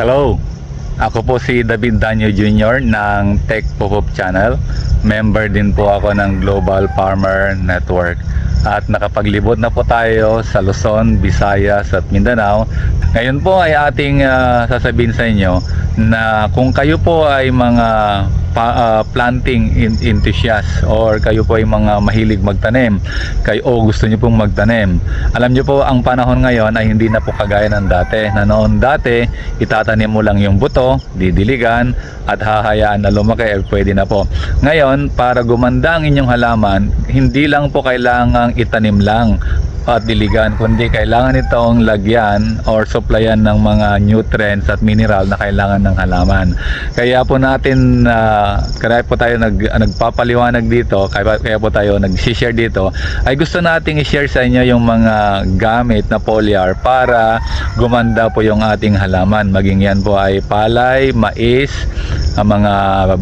Hello, ako po si David Danyo Jr. ng Tech Pop-Up Channel. Member din po ako ng Global Farmer Network. At nakapaglibot na po tayo sa Luzon, Visayas at Mindanao. Ngayon po ay ating ah, sasabihin sa inyo na kung kayo po ay mga pa- ah, planting en- enthusiast or kayo po ay mga mahilig magtanim kayo o gusto niyo pong magtanim alam niyo po ang panahon ngayon ay hindi na po kagaya ng dati na noon dati itatanim mo lang yung buto didiligan at hahayaan na lumaki eh, pwede na po ngayon para gumanda ang inyong halaman hindi lang po kailangang itanim lang at diligan kundi kailangan itong lagyan or supplyan ng mga nutrients at mineral na kailangan ng halaman. Kaya po natin uh, kaya po tayo nag nagpapaliwanag dito, kaya, kaya po tayo nag-share dito ay gusto nating i-share sa inyo yung mga gamit na foliar para gumanda po yung ating halaman. Maging yan po ay palay, mais, ang mga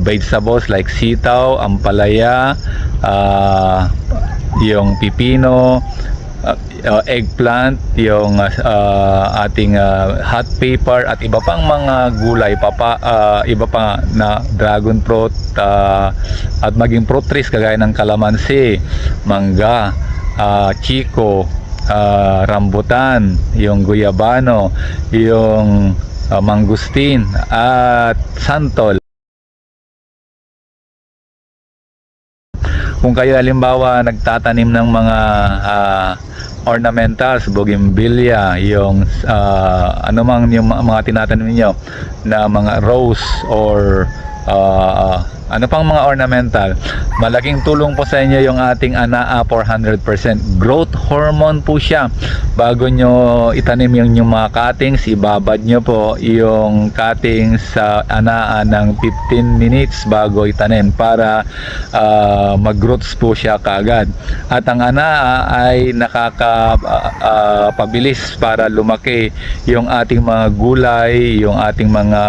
vegetables like sitaw, ampalaya, ah, yung pipino, uh, uh, eggplant, yung uh, uh, ating uh, hot pepper at iba pang mga gulay, papa, uh, iba pa na dragon fruit uh, at maging fruit trees kagaya ng kalamansi, mangga, uh, chico, uh, rambutan, yung guyabano, yung uh, mangustin at santol. Kung kayo halimbawa nagtatanim ng mga ah, ornamentals, bougainvillea, yung ah, ano mang yung mga- mga tinatanim niyo na mga rose or ah, ano pang mga ornamental, malaking tulong po sa inyo yung ating ANAA 400%. Growth hormone po siya. Bago nyo itanim yung, yung mga cuttings, ibabad nyo po yung cuttings sa ANAA ng 15 minutes bago itanim para ah, mag-growths po siya kaagad. At ang ANAA ay nakakapabilis para lumaki yung ating mga gulay, yung ating mga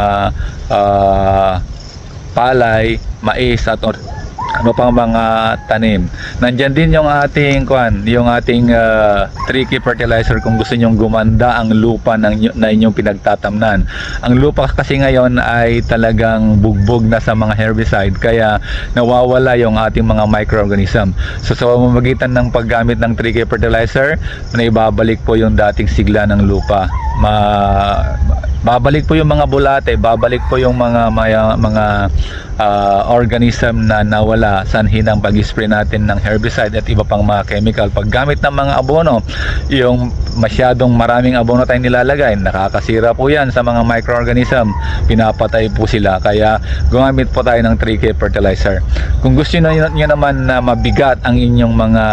ah, palay, mais at ano pang mga tanim. Nandyan din yung ating kwan, yung ating uh, tricky fertilizer kung gusto nyong gumanda ang lupa ng na inyong pinagtatamnan. Ang lupa kasi ngayon ay talagang bugbog na sa mga herbicide kaya nawawala yung ating mga microorganism. So sa pamamagitan ng paggamit ng tricky fertilizer, na ibabalik po yung dating sigla ng lupa. Ma babalik po yung mga bulate, babalik po yung mga mga, mga ah, organism na nawala sanhi ng pag-spray natin ng herbicide at iba pang mga chemical. Paggamit ng mga abono, yung masyadong maraming abono tayong nilalagay, nakakasira po yan sa mga microorganism. Pinapatay po sila. Kaya gumamit po tayo ng 3K fertilizer. Kung gusto nyo, nyo naman na mabigat ang inyong mga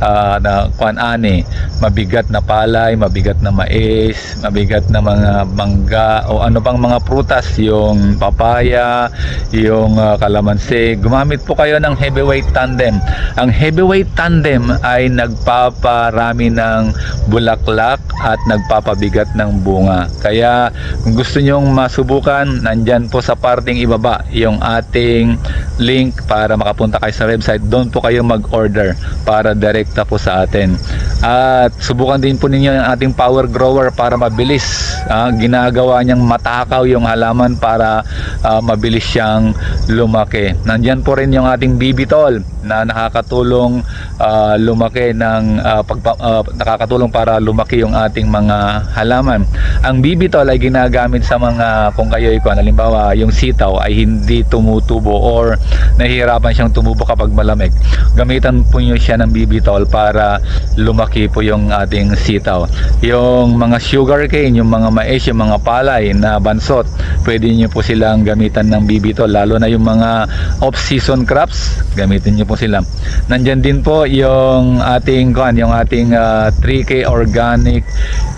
ah, na kuan-ani, mabigat na palay, mabigat na mais, mabigat na mga mangga o ano pang mga prutas, yung papaya, yung ah, kalamansi. Gumamit po kayo ng heavyweight tandem. Ang heavyweight tandem ay nagpaparami ng bulaklak at nagpapabigat ng bunga. Kaya kung gusto nyong masubukan, nandyan po sa parting ibaba yung ating link para makapunta kayo sa website. Doon po kayo mag-order para direkta po sa atin. At subukan din po ninyo ang ating power grower para mabilis. ah, ginagawa niyang matakaw yung halaman para ah, mabilis siyang lumaki. Nandyan po rin yung ating bibitol na nakakatulong ah, lumaki ng ah, pagpa- ah, nakakatulong para lumaki yung ating mga halaman. Ang bibitol ay ginagamit sa mga kung kayo ay kung halimbawa yung sitaw ay hindi tumutubo or nahihirapan siyang tumubo kapag malamig. Gamitan po niyo siya ng bibitol para lumaki po yung ating sitaw. Yung mga sugar cane, yung mga mais, yung mga palay na bansot, pwede niyo po silang gamitan ng bibitol lalo na yung mga off-season crops, gamitin niyo po sila. Nandyan din po yung ating kuan, yung ating ah, 3K organic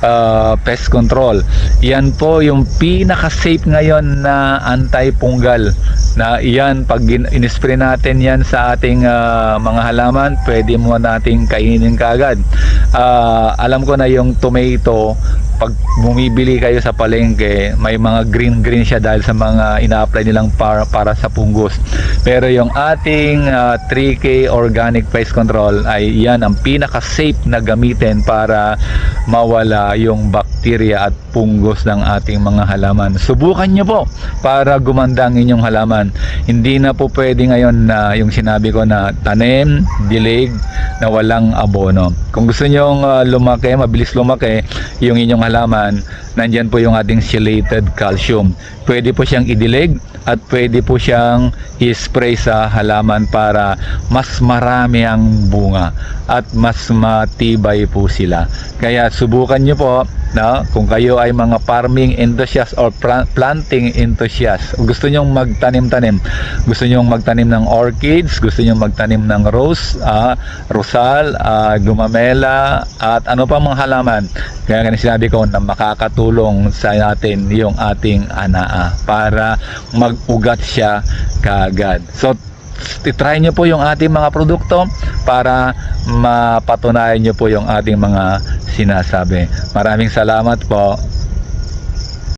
ah, pest control. Yan po yung pinaka-safe ngayon na anti-punggal na iyan pag in-spray natin yan sa ating ah, mga halaman pwede mo nating kainin kaagad Ah, alam ko na yung tomato pag bumibili kayo sa palengke may mga green green siya dahil sa mga ina-apply nilang para, para sa punggos pero yung ating ah, 3K organic pest control ay yan ang pinaka safe na gamitin para mawala yung bacteria at punggos ng ating mga halaman. Subukan nyo po para gumanda ang inyong halaman. Hindi na po pwede ngayon na yung sinabi ko na tanim, dilig, na walang abono. Kung gusto nyo lumaki, mabilis lumaki yung inyong halaman, nandyan po yung ating chelated calcium. Pwede po siyang idilig at pwede po siyang i-spray sa halaman para mas marami ang bunga at mas matibay po sila. Kaya subukan nyo po no? kung kayo ay mga farming enthusiast or planting enthusiast. Gusto nyo magtanim-tanim. Gusto nyo magtanim ng orchids, gusto nyo magtanim ng rose, ah, rosal, ah, gumamela, at ano pa mga halaman. Kaya ganun sinabi ko na makakatulong sa atin yung ating anaa para mag-ugat siya kaagad. So, titry nyo po yung ating mga produkto para mapatunayan nyo po yung ating mga sinasabi. Maraming salamat po.